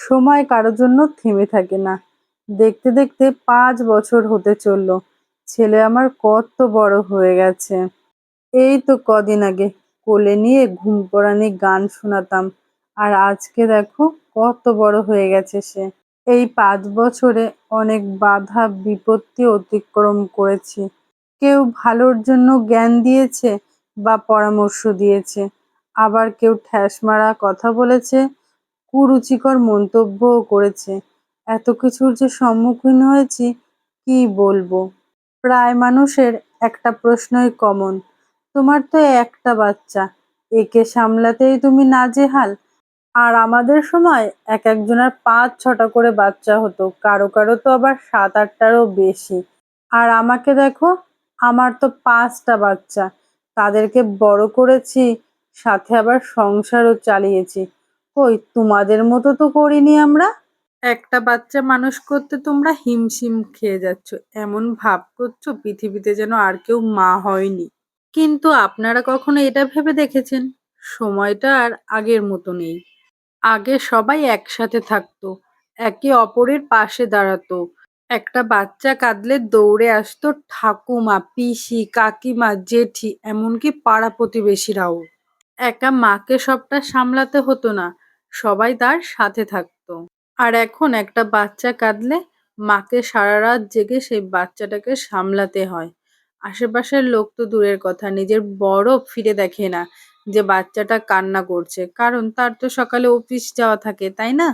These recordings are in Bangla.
সময় কারোর জন্য থেমে থাকে না। দেখতে দেখতে পাঁচ বছর হতে চলল। ছেলে আমার কত বড় হয়ে গেছে। এই তো কদিন আগে কোলে নিয়ে ঘুম পড়ানি গান শোনাতাম। আর আজকে দেখো কত বড় হয়ে গেছে সে। এই পাঁচ বছরে অনেক বাধা, বিপত্তি অতিক্রম করেছি। কেউ ভালোর জন্য জ্ঞান দিয়েছে বা পরামর্শ দিয়েছে। আবার কেউ ঠ্যাস মারা কথা বলেছে কুরুচিকর মন্তব্যও করেছে। এত কিছুর যে সম্মুখীন হয়েছি, কি বলব? প্রায় মানুষের একটা প্রশ্নই কমন তোমার তো একটা বাচ্চা, একে সামলাতেই তুমি না নাজেহাল। আর আমাদের সময় এক একজনের পাঁচ ছটা করে বাচ্চা হতো, কারও কারও তো আবার সাত আটটারও বেশি। আর আমাকে দেখো, আমার তো পাঁচটা বাচ্চা, তাদেরকে বড় করেছি, সাথে আবার সংসারও চালিয়েছি। কই, তোমাদের মতো তো করিনি আমরা। একটা বাচ্চা মানুষ করতে তোমরা হিমশিম খেয়ে যাচ্ছ, এমন ভাব করছ পৃথিবীতে যেন আর কেউ মা হয়নি। কিন্তু আপনারা কখনো এটা ভেবে দেখেছেন? সময়টা আর আগের মতো নেই। আগে সবাই একসাথে থাকতো, একে অপরের পাশে দাঁড়াতো। একটা বাচ্চা কাঁদলে দৌড়ে আসতো, ঠাকুমা, পিসি, কাকিমা, জেঠি, এমনকি পাড়া প্রতিবেশীরাও। একা মাকে সবটা সামলাতে হতো না, সবাই তার সাথে থাকতো। আর এখন একটা বাচ্চা কাঁদলে মাকে সারা রাত জেগে সেই বাচ্চাটাকে সামলাতে হয়। আশেপাশের লোক তো দূরের কথা, নিজের বড় ফিরে দেখে না যে বাচ্চাটা কান্না করছে, কারণ তার তো সকালে অফিস যাওয়া থাকে, তাই না?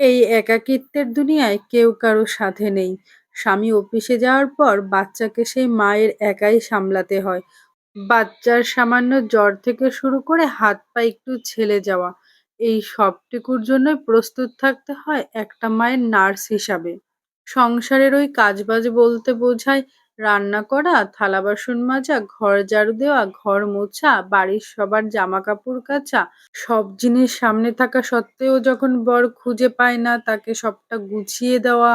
এই একাকিত্বের দুনিয়ায় কেউ কারও সাথে নেই। স্বামী অফিসে যাওয়ার পর বাচ্চাকে সেই মায়ের একাই সামলাতে হয়। বাচ্চার সামান্য জ্বর থেকে শুরু করে হাত পা একটু ছেলে যাওয়া। এই সবটুকুর জন্যই প্রস্তুত থাকতে হয় একটা মায়ের নার্স হিসাবে। সংসারের ওই কাজবাজ বলতে বোঝায় রান্না করা, থালা বাসন মাজা, ঘর ঝাড়ু দেওয়া, ঘর মোছা, বাড়ির সবার জামা কাপড় কাচা, সব জিনিস সামনে থাকা সত্ত্বেও যখন বর খুঁজে পায় না তাকে সবটা গুছিয়ে দেওয়া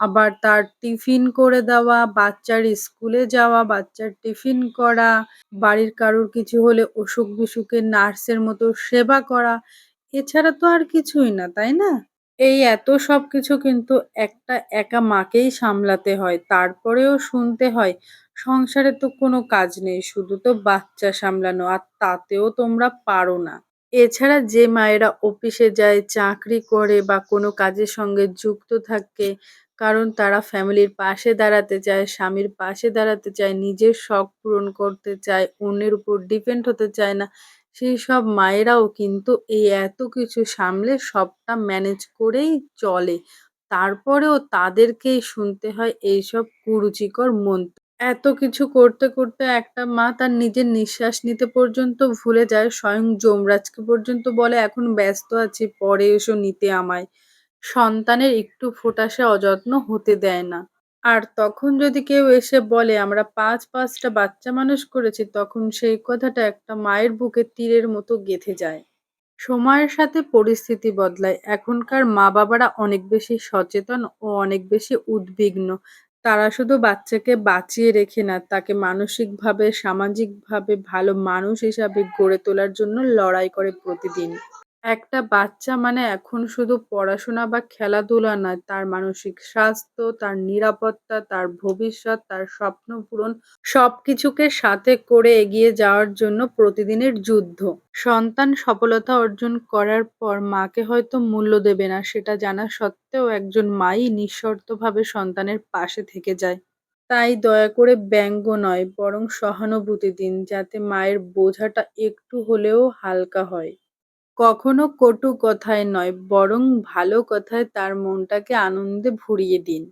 আবার তার টিফিন করে দেওয়া, বাচ্চার স্কুলে যাওয়া, বাচ্চার টিফিন করা, বাড়ির কারোর কিছু হলে অসুখ বিসুখের নার্সের মতো সেবা করা, এছাড়া তো আর কিছুই না, তাই না? এই এত সব কিছু কিন্তু একটা একা মাকেই সামলাতে হয়, তারপরেও শুনতে হয়, সংসারে তো কোনো কাজ নেই, শুধু তো বাচ্চা সামলানো, আর তাতেও তোমরা পারো না। এছাড়া যে মায়েরা অফিসে যায়, চাকরি করে বা কোনো কাজের সঙ্গে যুক্ত থাকে কারণ তারা ফ্যামিলির পাশে দাঁড়াতে চায়, স্বামীর পাশে দাঁড়াতে চায়, নিজের শখ পূরণ করতে চায়, অন্যের উপর ডিপেন্ড হতে চায় না। সেই সব মায়েরাও কিন্তু এই এত কিছু সামলে সবটা ম্যানেজ করেই চলে। তারপরেও তাদেরকেই শুনতে হয় এইসব কুরুচিকর মন্তব্য এত কিছু করতে করতে একটা মা তার নিজের নিঃশ্বাস নিতে পর্যন্ত ভুলে যায়, স্বয়ং যমরাজকে পর্যন্ত বলে, এখন ব্যস্ত আছি, পরে এসো নিতে আমায়। সন্তানের একটু ফোঁটা সে অযত্ন হতে দেয় না। আর তখন যদি কেউ এসে বলে, আমরা পাঁচ পাঁচটা বাচ্চা মানুষ করেছি, তখন সেই কথাটা একটা মায়ের বুকে তীরের মতো গেঁথে যায়। সময়ের সাথে পরিস্থিতি বদলায়। এখনকার মা বাবারা অনেক বেশি সচেতন ও অনেক বেশি উদ্বিগ্ন। তারা শুধু বাচ্চাকে বাঁচিয়ে রেখে না, তাকে মানসিকভাবে, সামাজিকভাবে ভালো মানুষ হিসাবে গড়ে তোলার জন্য লড়াই করে প্রতিদিন। একটা বাচ্চা মানে এখন শুধু পড়াশোনা বা খেলাধুলা নয়, তার মানসিক স্বাস্থ্য, তার নিরাপত্তা, তার ভবিষ্যৎ, তার স্বপ্ন পূরণ, সবকিছুকে সাথে করে এগিয়ে যাওয়ার জন্য প্রতিদিনের যুদ্ধ। সন্তান সফলতা অর্জন করার পর মাকে হয়তো মূল্য দেবে না, সেটা জানা সত্ত্বেও একজন মাই নিঃশর্তভাবে সন্তানের পাশে থেকে যায়। তাই দয়া করে ব্যঙ্গ নয়, বরং সহানুভূতি দিন, যাতে মায়ের বোঝাটা একটু হলেও হালকা হয়। কখনো কটু কথায় নয় বরং ভালো কথায় তার মনটাকে আনন্দে ভরিয়ে দিন।